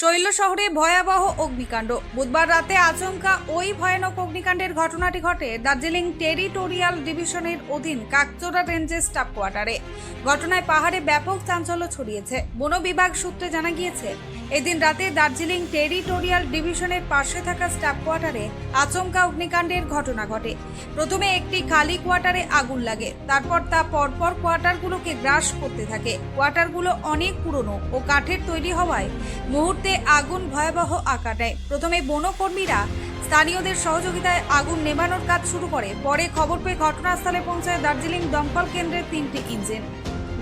শৈল শহরে ভয়াবহ অগ্নিকাণ্ড। বুধবার রাতে আচমকা ওই ভয়ানক অগ্নিকাণ্ডের ঘটনাটি ঘটে দার্জিলিং টেরিটোরিয়াল ডিভিশনের অধীন কাকচোরা রেঞ্জের স্টাফ কোয়ার্টারে। ঘটনায় পাহাড়ে ব্যাপক চাঞ্চল্য ছড়িয়েছে। বন বিভাগ সূত্রে জানা গিয়েছে, এদিন রাতে দার্জিলিং টেরিটোরিয়াল ডিভিশনের পাশে থাকা স্টাফ কোয়ার্টারে আচমকা অগ্নিকাণ্ডের ঘটনা ঘটে। প্রথমে একটি খালি কোয়ার্টারে আগুন লাগে, তারপর তা পরপর কোয়ার্টারগুলোকে গ্রাস করতে থাকে। কোয়ার্টারগুলো অনেক পুরনো ও কাঠের তৈরি হওয়ায় মুহূর্তে আগুন ভয়াবহ আকার নেয় প্রথমে বনকর্মীরা স্থানীয়দের সহযোগিতায় আগুন নেভানোর কাজ শুরু করে। পরে খবর পেয়ে ঘটনাস্থলে পৌঁছায় দার্জিলিং দমকল কেন্দ্রের তিনটি ইঞ্জিন।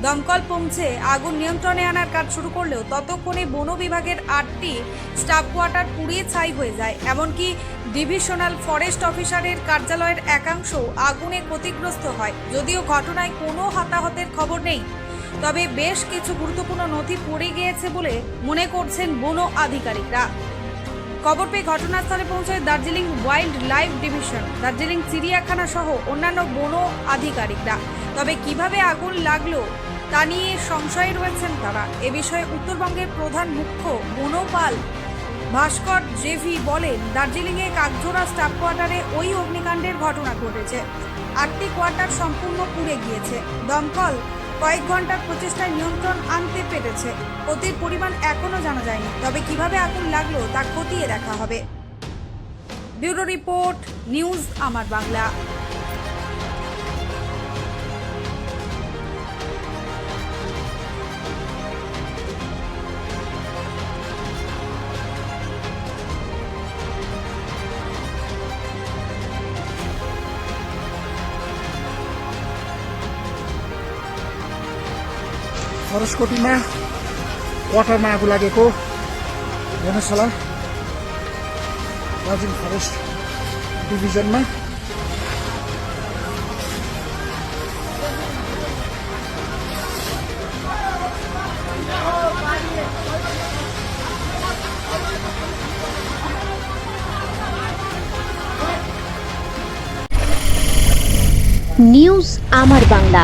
দমকল পৌঁছে আগুন নিয়ন্ত্রণে আনার কাজ শুরু করলেও ততক্ষণে বন বিভাগের আটটি স্টাফ কোয়ার্টার পুড়িয়ে ছাই হয়ে যায়। এমনকি ডিভিশনাল ফরেস্ট অফিসারের কার্যালয়ের একাংশ আগুনে ক্ষতিগ্রস্ত হয়। যদিও ঘটনায় কোনো হতাহতের খবর নেই। তবে বেশ কিছু গুরুত্বপূর্ণ নথি পড়ে গিয়েছে বলে মনে করছেন বন আধিকারিকরা। খবর পেয়ে ঘটনাস্থলে পৌঁছায় Darjeeling wild life division, Darjeeling চিড়িয়াখানা সহ অন্যান্য বন আধিকারিকরা। তবে কীভাবে আগুন লাগল তা নিয়ে সংশয়ে রয়েছেন তারা। এ বিষয়ে উত্তরবঙ্গের প্রধান মুখ্য বনপাল ভাস্কর জেভি বলেন, দার্জিলিংয়ে কাকঝোড়া স্টাফ কোয়ার্টারে ওই অগ্নিকাণ্ডের ঘটনা ঘটেছে। আটটি কোয়ার্টার সম্পূর্ণ পুড়ে গিয়েছে। দমকল কয়েক ঘণ্টার প্রচেষ্টায় নিয়ন্ত্রণ আনতে পেরেছে। ক্ষতির পরিমাণ এখনও জানা যায়নি, তবে কীভাবে আগুন লাগল তা খতিয়ে দেখা হবে। ব্যুরো রিপোর্ট, নিউজ আমার বাংলা। फरेस्टकोटीमा क्वार्टरमा आगो लागेको हेर्नुहोस् होला दार्जिलिङ फरेस्ट डिभिजनमा নিউজ আমার বাংলা